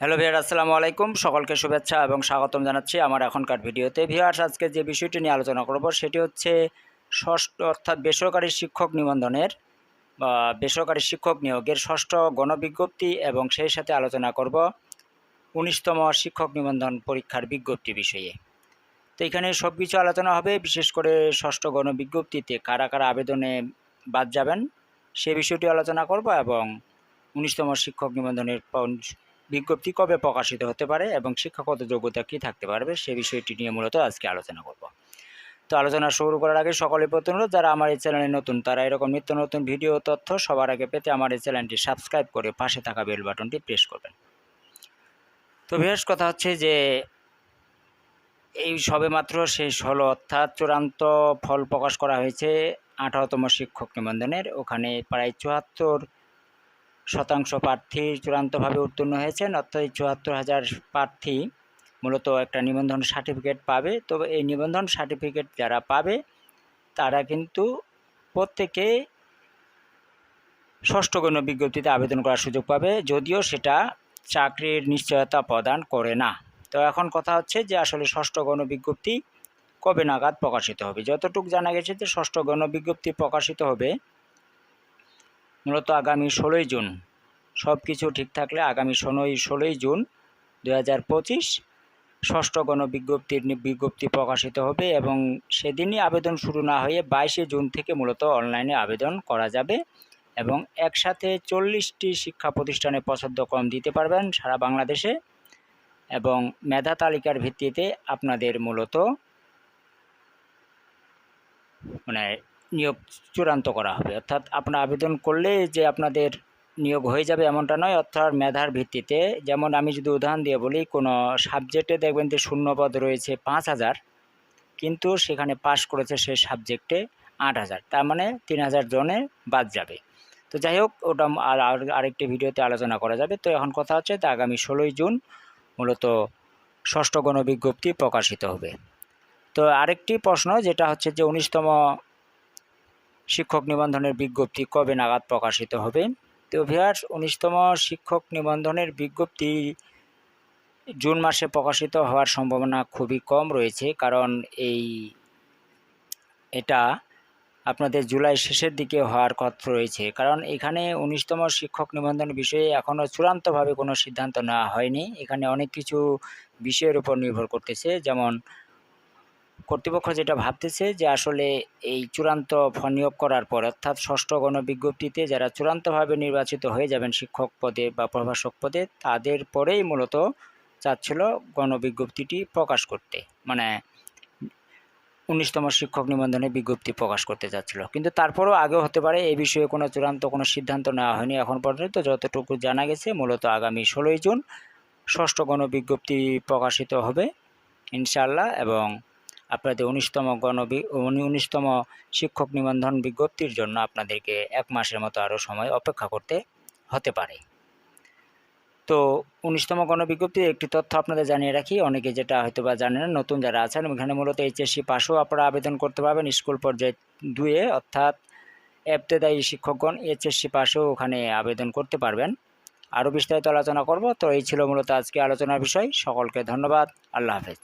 Hello ভিয়ার, আসসালামু আলাইকুম। সকলকে শুভেচ্ছা এবং স্বাগতম জানাচ্ছি আমার এখনকার ভিডিওতে। ভিয়ার্স, আজকে যে বিষয়টি নিয়ে আলোচনা করব, সেটি হচ্ছে ষষ্ঠ অর্থাৎ বেসরকারি শিক্ষক নিবন্ধনের বা বেসরকারি শিক্ষক নিয়োগের ষষ্ঠ গণবিজ্ঞপ্তি এবং সেই সাথে আলোচনা করব উনিশতম শিক্ষক নিবন্ধন পরীক্ষার বিজ্ঞপ্তি বিষয়ে। তো এখানে সব কিছু আলোচনা হবে, বিশেষ করে ষষ্ঠ গণবিজ্ঞপ্তিতে কারা কারা আবেদনে বাদ যাবেন সে বিষয়টি আলোচনা করব এবং উনিশতম শিক্ষক নিবন্ধনের বিজ্ঞপ্তি কবে প্রকাশিত হতে পারে এবং শিক্ষাগত যোগ্যতা কী থাকতে পারবে, সে বিষয়টি নিয়ে মূলত আজকে আলোচনা করব। তো আলোচনা শুরু করার আগে সকলে অনুরোধ, যারা আমার এই চ্যানেলে নতুন, তারা এরকম নিত্য নতুন ভিডিও তথ্য সবার আগে পেতে আমার এই চ্যানেলটি সাবস্ক্রাইব করে পাশে থাকা বেল বাটনটি প্রেস করবেন। তো বিশেষ কথা হচ্ছে যে, এই সবেমাত্র শেষ হলো, অর্থাৎ চূড়ান্ত ফল প্রকাশ করা হয়েছে আঠারোতম শিক্ষক নিবন্ধনের, ওখানে প্রায় চুয়াত্তর শতাংশ প্রার্থী চূড়ান্তভাবে উত্তীর্ণ হয়েছেন, অর্থাৎ চুয়াত্তর হাজার প্রার্থী মূলত একটা নিবন্ধন সার্টিফিকেট পাবে। তবে এই নিবন্ধন সার্টিফিকেট যারা পাবে, তারা কিন্তু প্রত্যেকে ষষ্ঠ গণ বিজ্ঞপ্তিতে আবেদন করার সুযোগ পাবে, যদিও সেটা চাকরির নিশ্চয়তা প্রদান করে না। তো এখন কথা হচ্ছে যে আসলে ষষ্ঠ গণ বিজ্ঞপ্তি কবে নাগাদ প্রকাশিত হবে? যতটুকু জানা গেছে যে ষষ্ঠ গণ বিজ্ঞপ্তি প্রকাশিত হবে মূলত আগামী ষোলোই জুন। সব কিছু ঠিক থাকলে আগামী ষোলোই ষোলোই জুন দু হাজার পঁচিশ ষষ্ঠ গণবিজ্ঞপ্তির বিজ্ঞপ্তি প্রকাশিত হবে এবং সেদিনই আবেদন শুরু না হয়ে বাইশে জুন থেকে মূলত অনলাইনে আবেদন করা যাবে এবং একসাথে চল্লিশটি শিক্ষা প্রতিষ্ঠানে পছন্দক্রম দিতে পারবেন সারা বাংলাদেশে এবং মেধা তালিকার ভিত্তিতে আপনাদের মূলত মানে নিয়োগ চূড়ান্ত করা হবে। অর্থাৎ আপনার আবেদন করলে যে আপনাদের নিয়োগ হয়ে যাবে এমনটা নয়, অর্থাৎ মেধার ভিত্তিতে। যেমন আমি যদি উদাহরণ দিয়ে বলি, কোনো সাবজেক্টে দেখবেন যে শূন্যপদ রয়েছে পাঁচ হাজার, কিন্তু সেখানে পাশ করেছে সেই সাবজেক্টে আট হাজার। তার মানে তিন হাজার জনে বাদ যাবে। তো যাই হোক, ওটা আর, আর- আরেকটি ভিডিওতে আলোচনা করা যাবে। তো এখন কথা হচ্ছে যে আগামী ষোলোই জুন মূলত ষষ্ঠ গণবিজ্ঞপ্তি প্রকাশিত হবে। তো আরেকটি প্রশ্ন, যেটা হচ্ছে যে উনিশতম শিক্ষক নিবন্ধনের বিজ্ঞপ্তি কবে নাগাদ প্রকাশিত হবে? তো ভিয়ার্স উনিশতম শিক্ষক নিবন্ধনের বিজ্ঞপ্তি জুন মাসে প্রকাশিত হওয়ার সম্ভাবনা খুবই কম রয়েছে, কারণ এই এটা আপনাদের জুলাই শেষের দিকে হওয়ার কথা রয়েছে। কারণ এখানে উনিশতম শিক্ষক নিবন্ধন বিষয়ে এখনও চূড়ান্তভাবে কোনো সিদ্ধান্ত নেওয়া হয়নি। এখানে অনেক কিছু বিষয়ের উপর নির্ভর করতেছে, যেমন কর্তৃপক্ষ যেটা ভাবতেছে যে আসলে এই চূড়ান্ত ফ- নিয়োগ করার পর, অর্থাৎ ষষ্ঠ গণবিজ্ঞপ্তিতে যারা চূড়ান্তভাবে নির্বাচিত হয়ে যাবেন শিক্ষক পদে বা প্রভাষক পদে, তাদের পরেই মূলত চাচ্ছিল গণবিজ্ঞপ্তিটি প্রকাশ করতে। মানে উনিশতম শিক্ষক নিবন্ধনে বিজ্ঞপ্তি প্রকাশ করতে চাচ্ছিল। কিন্তু তারপরেও আগেও হতে পারে এই বিষয়ে কোনো চূড়ান্ত কোনো সিদ্ধান্ত নেওয়া হয়নি এখন পর্যন্ত। যতটুকু জানা গেছে, মূলত আগামী ষোলোই জুন ষষ্ঠ গণবিজ্ঞপ্তি প্রকাশিত হবে ইনশাল্লাহ এবং আপনাদের উনিশতম গণ উনিশতম শিক্ষক নিবন্ধন বিজ্ঞপ্তির জন্য আপনাদেরকে এক মাসের মতো আরও সময় অপেক্ষা করতে হতে পারে। তো উনিশতম গণবিজ্ঞপ্তির একটি তথ্য আপনাদের জানিয়ে রাখি, অনেকে যেটা হয়তো বা জানেন, নতুন যারা আছেন এখানে মূলত এইচএসসি পাশেও আপনারা আবেদন করতে পারবেন স্কুল পর্যায়ে দুয়ে, অর্থাৎ এবতেদায়ী শিক্ষকগণ এইচএসসি পাশেও ওখানে আবেদন করতে পারবেন। আরও বিস্তারিত আলোচনা করব, তো এই ছিল মূলত আজকে আলোচনার বিষয়। সকলকে ধন্যবাদ। আল্লাহ হাফেজ।